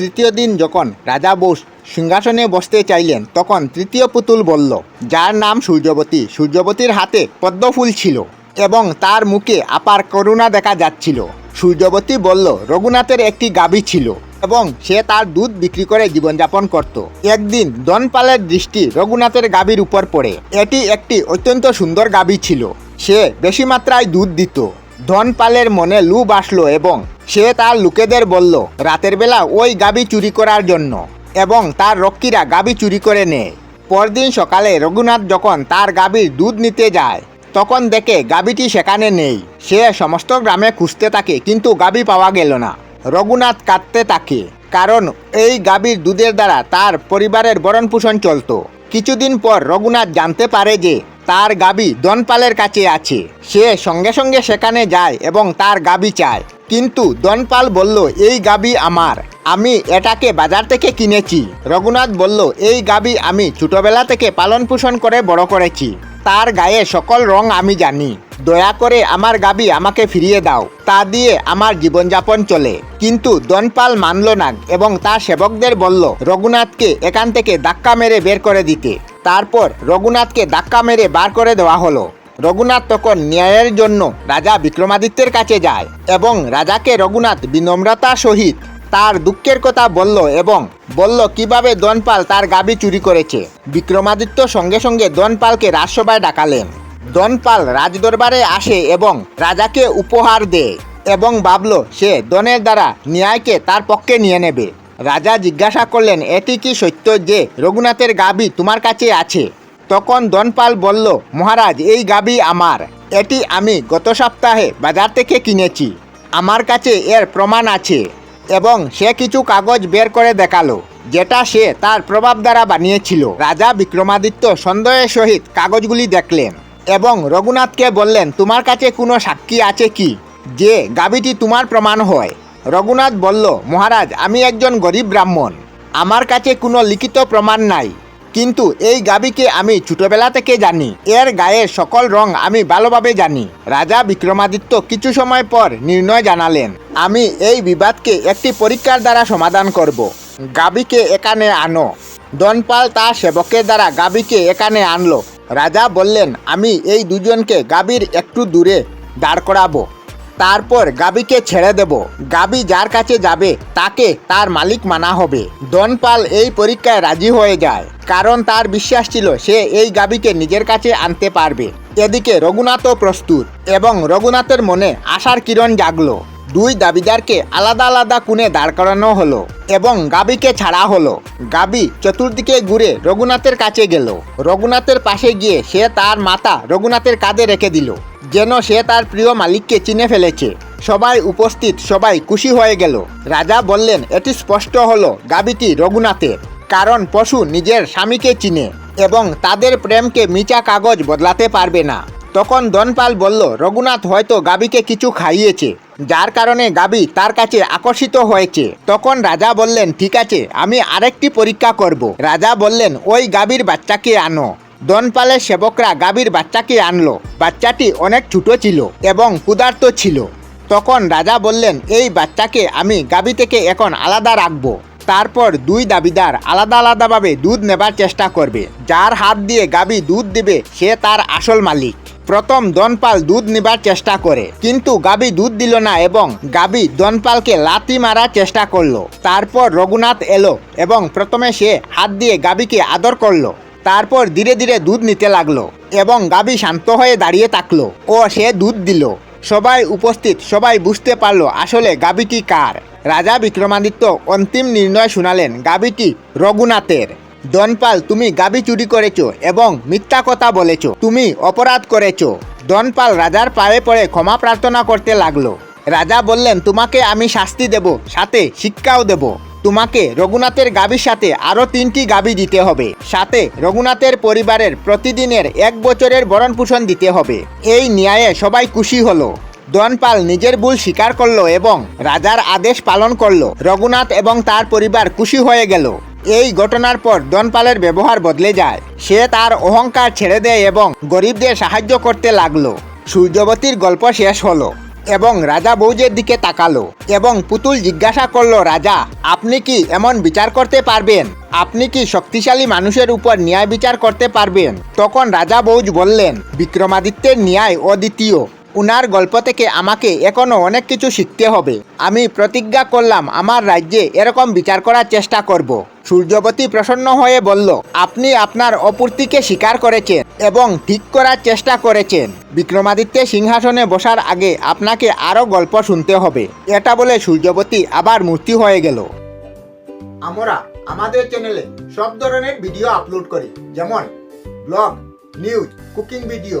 তৃতীয় দিন যখন রাজা বোস সিংহাসনে বসতে চাইলেন, তখন তৃতীয় পুতুল বলল, যার নাম সূর্যবতী। সূর্যবতীর হাতে পদ্মফুল ছিল এবং তার মুখে আপার করুণা দেখা যাচ্ছিল। সূর্যবতী বলল, রঘুনাথের একটি গাভী ছিল এবং সে তার দুধ বিক্রি করে জীবনযাপন করত। একদিন দনপালের দৃষ্টি রঘুনাথের গাভীর উপর পড়ে। এটি একটি অত্যন্ত সুন্দর গাভী ছিল। সে বেশি মাত্রায় দুধ দিত। ধনপালের মনে লুভ আসলো এবং সে তার লোকেদের বলল, রাতের বেলা ওই গাবি চুরি করার জন্য এবং তার রক্ষীরা গাবি চুরি করে নেয়। পরদিন সকালে রঘুনাথ যখন তার গাভীর দুধ নিতে যায়, তখন দেখে গাবিটি সেখানে নেই। সে সমস্ত গ্রামে খুঁজতে থাকে, কিন্তু গাবি পাওয়া গেল না। রঘুনাথ কাঁদতে থাকে, কারণ এই গাবির দুধের দ্বারা তার পরিবারের ভরণ পোষণ চলতো। কিছুদিন পর রঘুনাথ জানতে পারে যে তার গাবি দনপালের কাছে আছে। সে সঙ্গে সঙ্গে সেখানে যায় এবং তার গাবি চায়। কিন্তু দনপাল বলল, এই গাবি আমার। আমি এটাকে বাজার থেকে কিনেছি। রঘুনাথ বলল, এই গাবি আমি ছোটবেলা থেকে পালন পোষণ করে বড় করেছি। তার গায়ে সকল রং আমি জানি। দয়া করে আমার গাবি আমাকে ফিরিয়ে দাও। তা দিয়ে আমার জীবনযাপন চলে। কিন্তু দনপাল মানল না এবং তার সেবকদের বলল, রঘুনাথকে এখান থেকে ধাক্কা মেরে বের করে দিতে। তারপর রঘুনাথকে ধাক্কা মেরে বার করে দেওয়া হলো। রঘুনাথ তখন ন্যায়ের জন্য রাজা বিক্রমাদিত্যের কাছে যায় এবং রাজাকে রঘুনাথ বিনম্রতার সহিত তার দুঃখের কথা বলল এবং বলল, কীভাবে দনপাল তার গাবি চুরি করেছে? বিক্রমাদিত্য সঙ্গে সঙ্গে দনপালকে রাজসভায় ডাকালেন। দনপাল রাজদরবারে আসে এবং রাজাকে উপহার দেয় এবং ভাবল, সে দনের দ্বারা ন্যায়কে তার পক্ষে নিয়ে নেবে। রাজা জিজ্ঞাসা করলেন, এটি কি সত্য যে রঘুনাথের গাবি তোমার কাছে আছে? তখন দনপাল বলল, মহারাজ, এই গাবি আমার। এটি আমি গত সপ্তাহে বাজার থেকে কিনেছি। আমার কাছে এর প্রমাণ আছে এবং সে কিছু কাগজ বের করে দেখাল, যেটা সে তার প্রভাব দ্বারা বানিয়েছিল। রাজা বিক্রমাদিত্য সন্দেহের সহিত কাগজগুলি দেখলেন এবং রঘুনাথকে বললেন, তোমার কাছে কোনো সাক্ষী আছে কি যে গাবিটি তোমার প্রমাণ হয়? রঘুনাথ বলল, মহারাজ, আমি একজন গরিব ব্রাহ্মণ। আমার কাছে কোনো লিখিত প্রমাণ নাই। কিন্তু এই গাবিকে আমি ছোটবেলা থেকে জানি। এর গায়ের সকল রং আমি ভালোভাবে জানি। রাজা বিক্রমাদিত্য কিছু সময় পর নির্ণয় জানালেন, আমি এই বিবাদকে একটি পরীক্ষার দ্বারা সমাধান করব। গাবিকে এখানে আনো। দনপাল তার সেবকের দ্বারা গাবিকে এখানে আনলো। রাজা বললেন, আমি এই দুজনকে গাবির একটু দূরে দাঁড় করাবো। তারপর গাবিকে ছেড়ে দেব। গাবি যার কাছে যাবে, তাকে তার মালিক মানা হবে। দনপাল এই পরীক্ষায় রাজি হয়ে যায়। কারণ তার বিশ্বাস ছিল, সে এই গাবিকে নিজের কাছে আনতে পারবে। এদিকে রঘুনাথও প্রস্তুত এবং রঘুনাথের মনে আশার কিরণ জাগলো। দুই দাবিদারকে আলাদা আলাদা কোণে দাঁড় করানো হলো এবং গাবিকে ছাড়া হলো। গাবি চতুর্দিকে ঘুরে রঘুনাথের কাছে গেল। রঘুনাথের পাশে গিয়ে সে তার মাথা রঘুনাথের কাঁধে রেখে দিল। যেন সে তার প্রিয় মালিককে চিনে ফেলেছে। সবাই উপস্থিত, সবাই খুশি হয়ে গেল। রাজা বললেন, এটি স্পষ্ট হলো গাবিটি রঘুনাথের, কারণ পশু নিজের স্বামীকে চিনে এবং তাদের প্রেমকে মিচা কাগজ বদলাতে পারবে না। তখন দনপাল বলল, রঘুনাথ হয়তো গাবিকে কিছু খাইয়েছে, যার কারণে গাবি তার কাছে আকর্ষিত হয়েছে। তখন রাজা বললেন, ঠিক আছে, আমি আরেকটি পরীক্ষা করব। রাজা বললেন, ওই গাবির বাচ্চাকে আনো। দনপালের সেবকরা গাবির বাচ্চাকে আনলো। বাচ্চাটি অনেক ছোট ছিল এবং ক্ষুধার্ত ছিল। তখন রাজা বললেন, এই বাচ্চাকে আমি গাবি থেকে এখন আলাদা রাখব। তারপর দুই দাবিদার আলাদা আলাদাভাবে দুধ নেবার চেষ্টা করবে। যার হাত দিয়ে গাবি দুধ দিবে, সে তার আসল মালিক। প্রথম দনপাল দুধ নিবার চেষ্টা করে, কিন্তু গাবি দুধ দিল না এবং গাবি দনপালকে লাথি মারার চেষ্টা করল। তারপর রঘুনাথ এলো এবং প্রথমে সে হাত দিয়ে গাবিকে আদর করল। তারপর ধীরে ধীরে দুধ নিতে লাগল এবং গাবি শান্ত হয়ে দাঁড়িয়ে থাকল। ও সে দুধ দিল। সবাই উপস্থিত, সবাই বুঝতে পারল আসলে গাবিটি কার। রাজা বিক্রমাদিত্য অন্তিম নির্ণয় শুনালেন গাবিটি রঘুনাথের। দনপাল, তুমি গাবি চুরি করেছ এবং মিথ্যা কথা বলেছ, তুমি অপরাধ করেছ। দনপাল রাজার পায়ে পড়ে ক্ষমা প্রার্থনা করতে লাগল। রাজা বললেন, তোমাকে আমি শাস্তি দেব, সাথে শিক্ষাও দেব। তোমাকে রঘুনাথের গাবির সাথে আরও তিনটি গাবি দিতে হবে। সাথে রঘুনাথের পরিবারের প্রতিদিনের এক বছরের ভরণ পোষণ দিতে হবে। এই ন্যায়ে সবাই খুশি হলো। দনপাল নিজের ভুল স্বীকার করল এবং রাজার আদেশ পালন করল। রঘুনাথ এবং তার পরিবার খুশি হয়ে গেল। এই ঘটনার পর দনপালের ব্যবহার বদলে যায়। সে তার অহংকার ছেড়ে দেয় এবং গরিবদের সাহায্য করতে লাগল। সূর্যবতীর গল্প শেষ হলো। এবং রাজা বৌজের দিকে তাকালো এবং পুতুল জিজ্ঞাসা করল, রাজা, আপনি কি এমন বিচার করতে পারবেন? আপনি কি শক্তিশালী মানুষের উপর ন্যায় বিচার করতে পারবেন? তখন রাজা বৌজ বললেন, বিক্রমাদিত্যের ন্যায় অদ্বিতীয় উনার গল্প থেকে আমাকে এখনও অনেক কিছু শিখতে হবে। আমি প্রতিজ্ঞা করলাম, আমার রাজ্যে এরকম বিচার করার চেষ্টা করব। সূর্যবতী প্রসন্ন হয়ে বলল, আপনি আপনার অপূর্তিকে স্বীকার করেছেন এবং ঠিক করার চেষ্টা করেছেন। বিক্রমাদিত্যের সিংহাসনে বসার আগে আপনাকে আরও গল্প শুনতে হবে। এটা বলে সূর্যবতী আবার মূর্তি হয়ে গেল। আমরা আমাদের চ্যানেলে সব ধরনের ভিডিও আপলোড করি, যেমন ব্লগ, নিউজ, কুকিং ভিডিও